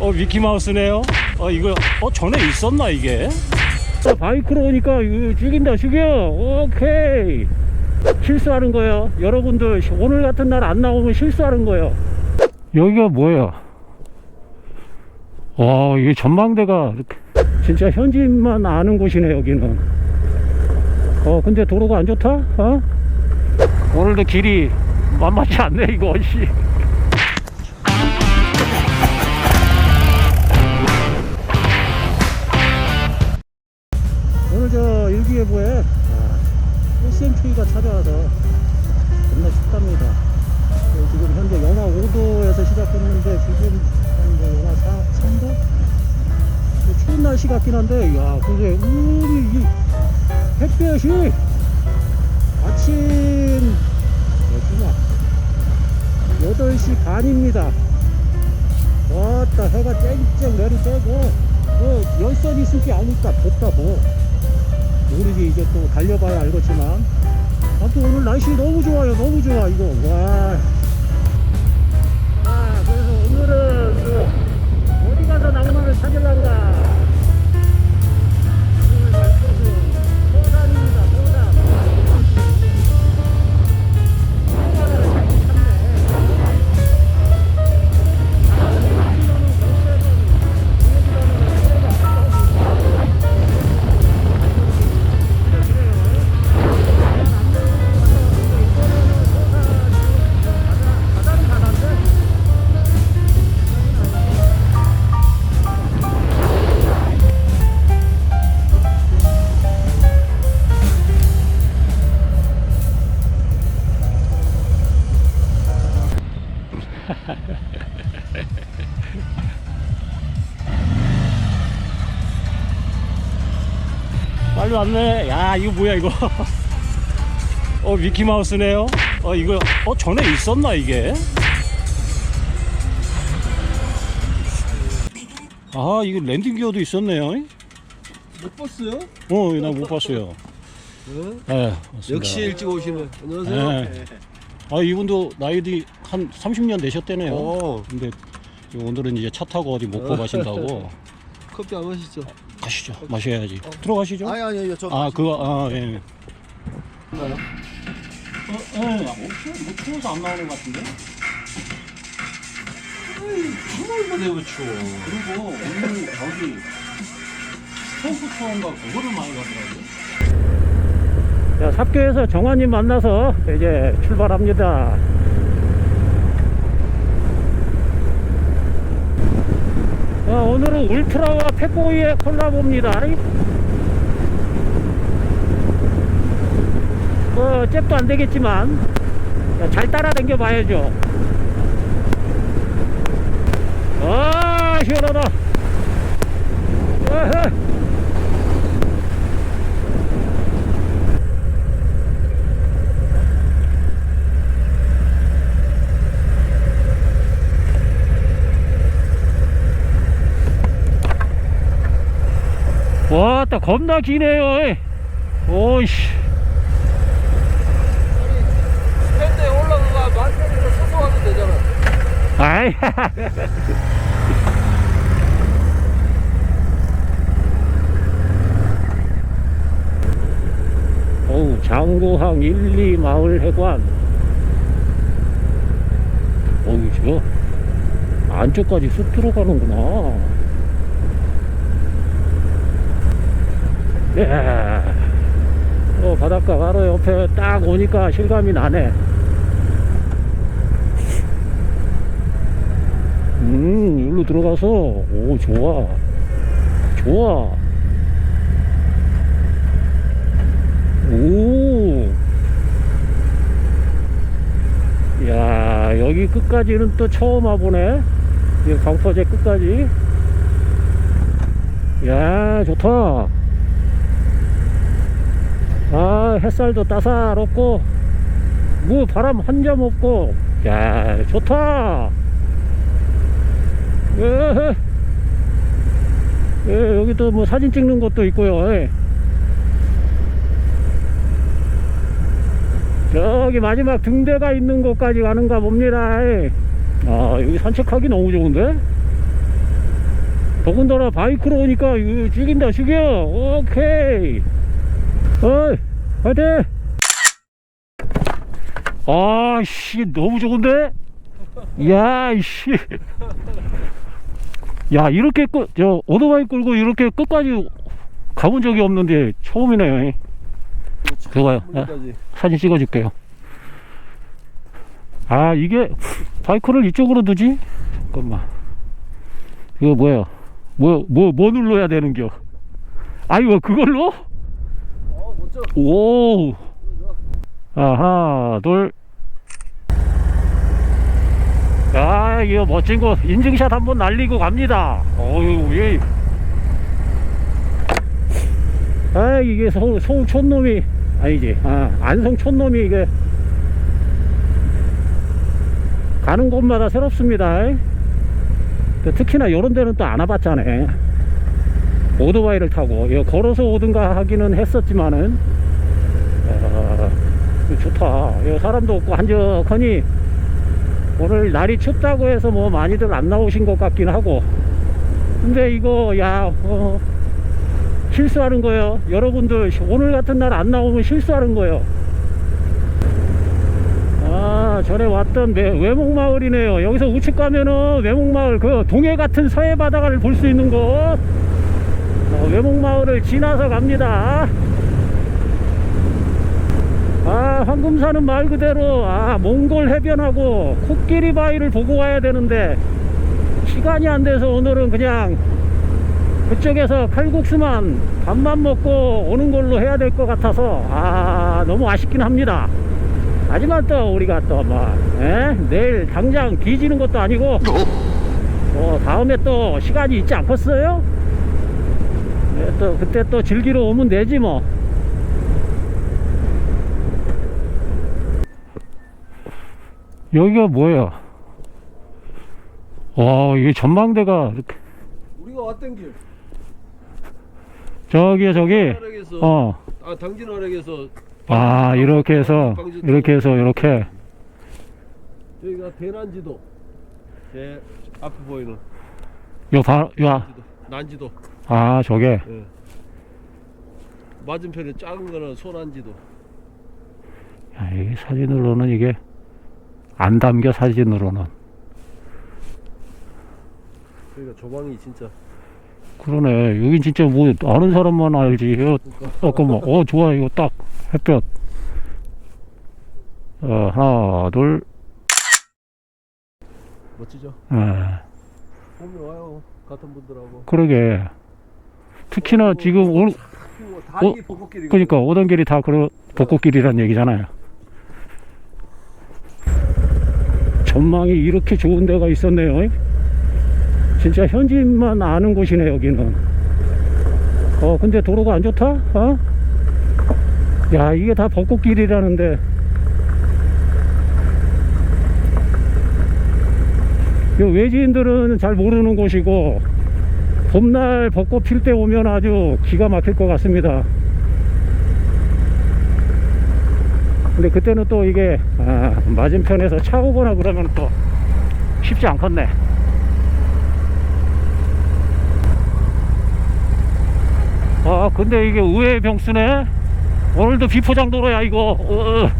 어 미키마우스네요. 어 이거 어 전에 있었나 이게? 어, 바이크로 오니까 죽인다 죽여! 오케이! 실수하는 거예요. 여러분들 오늘 같은 날 안 나오면 실수하는 거예요. 여기가 뭐야? 와 이게 전망대가 진짜 현지인만 아는 곳이네 여기는. 어 근데 도로가 안 좋다? 어? 오늘도 길이 만만치 않네 이거 씨 저 일기예보에 아, SMK가 찾아와서 겁나 춥답니다. 네, 지금 현재 영하 5도에서 시작했는데 지금 한뭐 영하 4, 3도? 뭐 추운 날씨 같긴 한데 야 근데 우리 이 햇볕이 아침 몇시냐 8시 반입니다. 왔다 해가 쨍쨍 내리쬐고 뭐 열선 있을 게 아니까 덥다 뭐 모르지 이제 또 달려봐야 알겠지만 아무튼 오늘 날씨 너무 좋아요 너무 좋아 이거. 와. 아, 그래서 오늘은 그 어디 가서 낭만을 찾으려는 왔네. 야, 이거 뭐야, 이거. 어, 미키마우스네요. 어, 이거, 어, 전에 있었나, 이게? 아, 이거 랜딩 기어도 있었네요. 못 봤어요? 어, 나 못 봤어요. 네? 네, 맞습니다. 역시 일찍 오시네. 안녕하세요. 네. 아, 이분도 나이도 한 30년 되셨대네요. 어, 근데 오늘은 이제 차 타고 어디 목포 가신다고. 커피 안 마시죠? 가시죠. 마셔야지. 들어가시죠. 아니 아니요 저 아 그거 아 예. 뭐요? 어, 예. 아, 뭐, 추워, 뭐 추워서 안 나오는 것 같은데? 정말만 해고 추워. 그리고 오늘 저기 스탬프 투어인가 그거를 많이 가더라고요. 자, 삽교에서 정환님 만나서 이제 출발합니다. 자, 오늘은 울트라와 펫보이의 콜라보입니다. 뭐, 잽도 안 되겠지만, 자, 잘 따라다녀 봐야죠. 아, 시원하다. 아하. 와, 또 겁나 기네요. 오이씨. 스탠드에 올라가 만천에서 서서 하면 되잖아. 아이. 어우, 장고항 1, 2 마을 해관. 어우, 저 안쪽까지 쑥 들어가는구나. 예. 어, 바닷가 바로 옆에 딱 오니까 실감이 나네. 음, 일로 들어가서, 오, 좋아. 좋아. 오. 야, 여기 끝까지는 또 처음 와보네. 이 강포제 끝까지. 야, 좋다. 아, 햇살도 따사롭고, 뭐 바람 한 점 없고, 야, 좋다. 예, 예, 여기 또뭐 사진 찍는 것도 있고요. 예. 저기 마지막 등대가 있는 곳까지 가는가 봅니다. 예. 아, 여기 산책하기 너무 좋은데? 더군다나 바이크로 오니까 이거 죽인다 죽여 오케이 어이 화이팅! 아씨 너무 좋은데? 야이씨. 야 이렇게 끝, 저 오토바이 끌고 이렇게 끝까지 가본 적이 없는데 처음이네요 그거요 여기까지. 사진 찍어줄게요. 아 이게 바이크를 이쪽으로 두지? 잠깐만. 이거 뭐야 뭐뭐뭐 눌러야 되는겨? 아이고 그걸로 오 하나 둘 야, 이거 멋진 거 인증샷 한번 날리고 갑니다. 어유, 예. 아, 이게 서, 서울 촌놈이 아니지. 아, 안성 촌놈이 이게 가는 곳마다 새롭습니다. 또 특히나 이런 데는 또 안 와봤잖아요. 오토바이를 타고 이거 걸어서 오든가 하기는 했었지만은 아, 이거 좋다. 이거 사람도 없고 한적하니 오늘 날이 춥다고 해서 뭐 많이들 안 나오신 것 같긴 하고. 근데 이거 야 어, 실수하는 거예요. 여러분들 오늘 같은 날 안 나오면 실수하는 거예요. 아 전에 왔던 외, 외목마을이네요. 여기서 우측 가면은 외목마을 그 동해 같은 서해 바다를 볼 수 있는 곳. 어, 외목마을을 지나서 갑니다. 아 황금산은 말 그대로 아 몽골 해변하고 코끼리 바위를 보고 와야 되는데 시간이 안 돼서 오늘은 그냥 그쪽에서 칼국수만 밥만 먹고 오는 걸로 해야 될 것 같아서 아 너무 아쉽긴 합니다. 하지만 또 우리가 또뭐 내일 당장 뒤지는 것도 아니고 뭐 다음에 또 시간이 있지 않겠어요? 네, 또 그때 또 즐기러 오면 되지 뭐 여기가 뭐야? 와, 이게 전망대가 이렇게 우리가 왔던 길. 저기 화력에서 어. 아 당진 화력에서 아, 이렇게 해서 이렇게 해서 이렇게 여기가 대난지도. 제 앞에 보이는 요 바, 야, 지도. 난지도. 아, 저게 예. 맞은편에 작은 거는 소난지도. 야, 이게 사진으로는 이게 안 담겨 사진으로는 그러니까 조망이 진짜 그러네. 여긴 진짜 뭐 아는 사람만 알지. 이거 잠깐만. 어, 좋아. 이거 딱 햇볕. 어, 하나, 둘. 멋지죠. 예. 보면 와요. 같은 분들하고. 그러게. 특히나 지금 다 어? 그러니까 오던 길이 다 그런 벚꽃길이란 얘기잖아요. 전망이 이렇게 좋은 데가 있었네요. 진짜 현지인만 아는 곳이네 여기는. 어 근데 도로가 안 좋다? 어? 야 이게 다 벚꽃길이라는데. 이 외지인들은 잘 모르는 곳이고 봄날 벚꽃 필 때 오면 아주 기가 막힐 것 같습니다. 근데 그때는 또 이게 아, 맞은편에서 차 오거나 그러면 또 쉽지 않겠네. 아 근데 이게 의외의 병수네. 오늘도 비포장 도로야 이거. 어.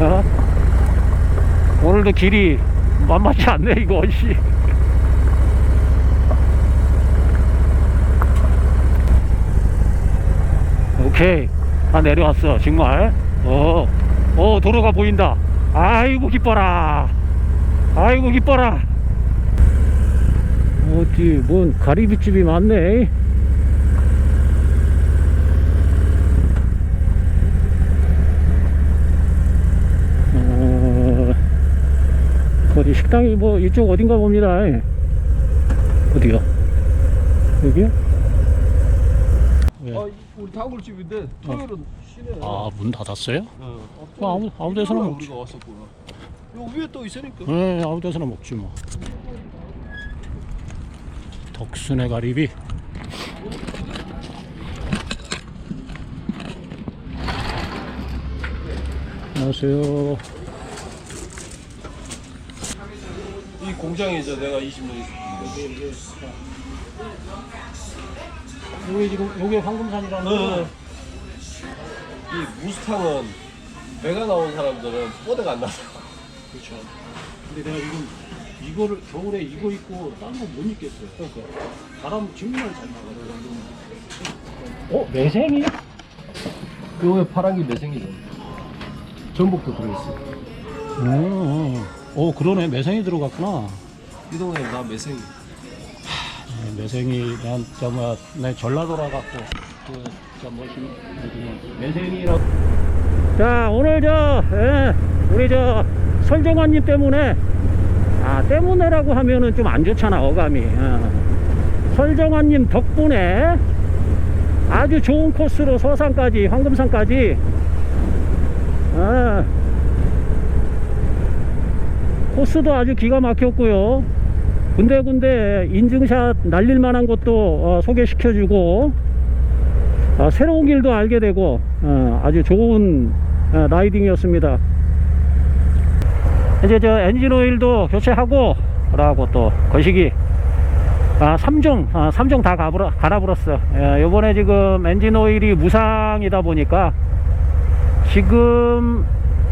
어? 오늘도 길이 만만치 않네 이거 씨. 오케이. 다 내려왔어 정말. 어, 어 도로가 보인다. 아이고 기뻐라. 아이고 기뻐라. 어디 뭔 가리비집이 많네 어, 어디 식당이 뭐 이쪽 어딘가 봅니다 어디요 여기요? 왜? 아, 이- 우리 다굴집인데 토요일은 쉬네. 아 문 닫았어요? 어, 뭐 아무- 아무 데서나 먹지. 우리가 왔었구나. 요 위에 또 있으니까. 네, 아무 데서나 먹지 뭐. 덕순의 가리비. 안녕하세요. 공장이죠. 내가 20년 있었는데. 여기 지금 요게 황금산이라는 거. 어. 이 무스탕은 배가 나온 사람들은 뽀대가 안 나서. 그렇죠. 근데 내가 지금 이거를 겨울에 이거 입고 딴 거 못 입겠어요. 그러니까 바람 정말 잘 나가요. 어 매생이? 그거에 파란 게 매생이죠. 전복도 들어있어. 어, 어 그러네 매생이 들어갔구나. 이 동네 나 매생이. 네, 매생이 난저뭐내 전라도라 갖고 그저 멋있는 매생이라고. 자 오늘 저 예, 우리 저 설정환님 때문에 아 때문에라고 하면은 좀 안 좋잖아 어감이. 어. 설정환님 덕분에 아주 좋은 코스로 서산까지 황금산까지 아, 코스도 아주 기가 막혔고요. 군데군데 인증샷 날릴 만한 것도 어, 소개시켜주고 어, 새로운 길도 알게 되고 어, 아주 좋은 어, 라이딩이었습니다. 이제 저 엔진 오일도 교체하고 라고 또 거시기 아, 3종, 아, 3종 다 가불어, 갈아불었어. 예, 요번에 지금 엔진 오일이 무상이다 보니까 지금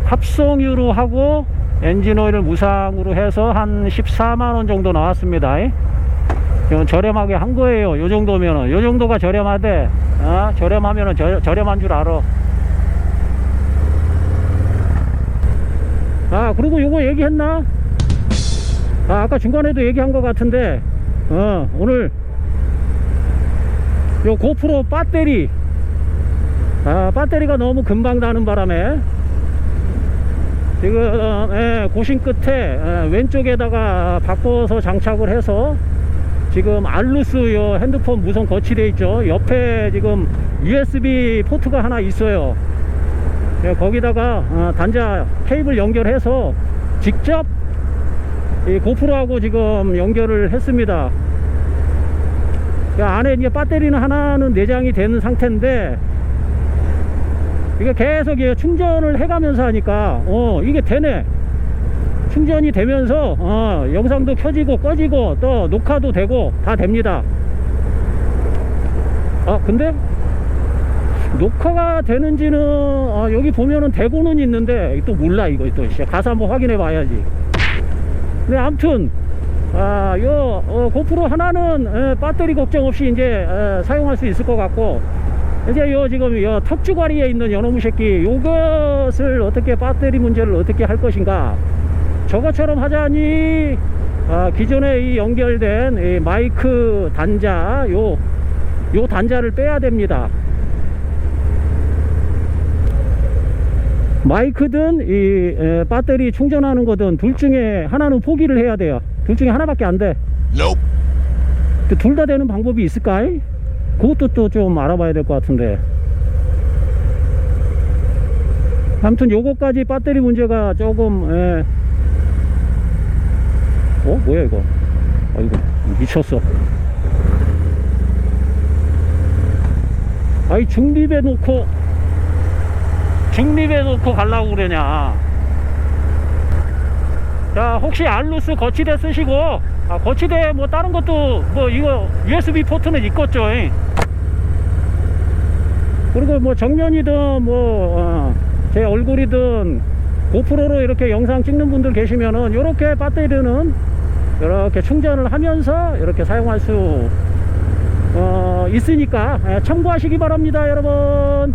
합성유로 하고 엔진 오일을 무상으로 해서 한 14만원 정도 나왔습니다. 이건 저렴하게 한 거예요. 요 정도면은. 요 정도가 저렴하대. 어? 저렴하면은 저, 저렴한 줄 알아. 아, 그리고 요거 얘기했나? 아, 아까 중간에도 얘기한 것 같은데, 어, 오늘 요 고프로 배터리, 아, 배터리가 너무 금방 다는 바람에 지금 어, 예, 고심 끝에 예, 왼쪽에다가 바꿔서 장착을 해서 지금 알루스 요 핸드폰 무선 거치되어 있죠. 옆에 지금 USB 포트가 하나 있어요. 예, 거기다가 어, 단자 케이블 연결해서 직접 이 고프로하고 지금 연결을 했습니다. 그 안에 이제 배터리는 하나는 내장이 되는 상태인데 이게 계속 이게 충전을 해가면서 하니까 어 이게 되네. 충전이 되면서 어 영상도 켜지고 꺼지고 또 녹화도 되고 다 됩니다. 아 근데 녹화가 되는지는 아, 여기 보면은 되고는 있는데 또 몰라 이거 또 씨, 가서 한번 확인해 봐야지. 네 아무튼 아, 요 어, 고프로 하나는 에, 배터리 걱정 없이 이제 에, 사용할 수 있을 것 같고 이제 요 지금 요 턱주가리에 있는 요놈의 새끼 요것을 어떻게 배터리 문제를 어떻게 할 것인가? 저것처럼 하자니 아, 기존에 이 연결된 이 마이크 단자 요, 요 단자를 빼야 됩니다. 마이크든 이 에, 배터리 충전하는 거든 둘 중에 하나는 포기를 해야 돼요. 둘 중에 하나밖에 안돼. 둘다 되는 방법이 있을까? 그것도 또 좀 알아봐야 될 것 같은데 아무튼 요거까지 배터리 문제가 조금 예. 어? 뭐야 이거 아이고 미쳤어 아이 중립에 놓고 중립에 놓고 가려고 그러냐 자 혹시 알루스 거치대 쓰시고 아, 거치대 뭐 다른 것도 뭐 이거 USB 포트는 있겠죠 잉. 그리고 뭐 정면이든 뭐제 얼굴이든 고프로로 이렇게 영상 찍는 분들 계시면은 이렇게 배터리는 이렇게 충전을 하면서 이렇게 사용할 수 어, 있으니까 예, 참고하시기 바랍니다 여러분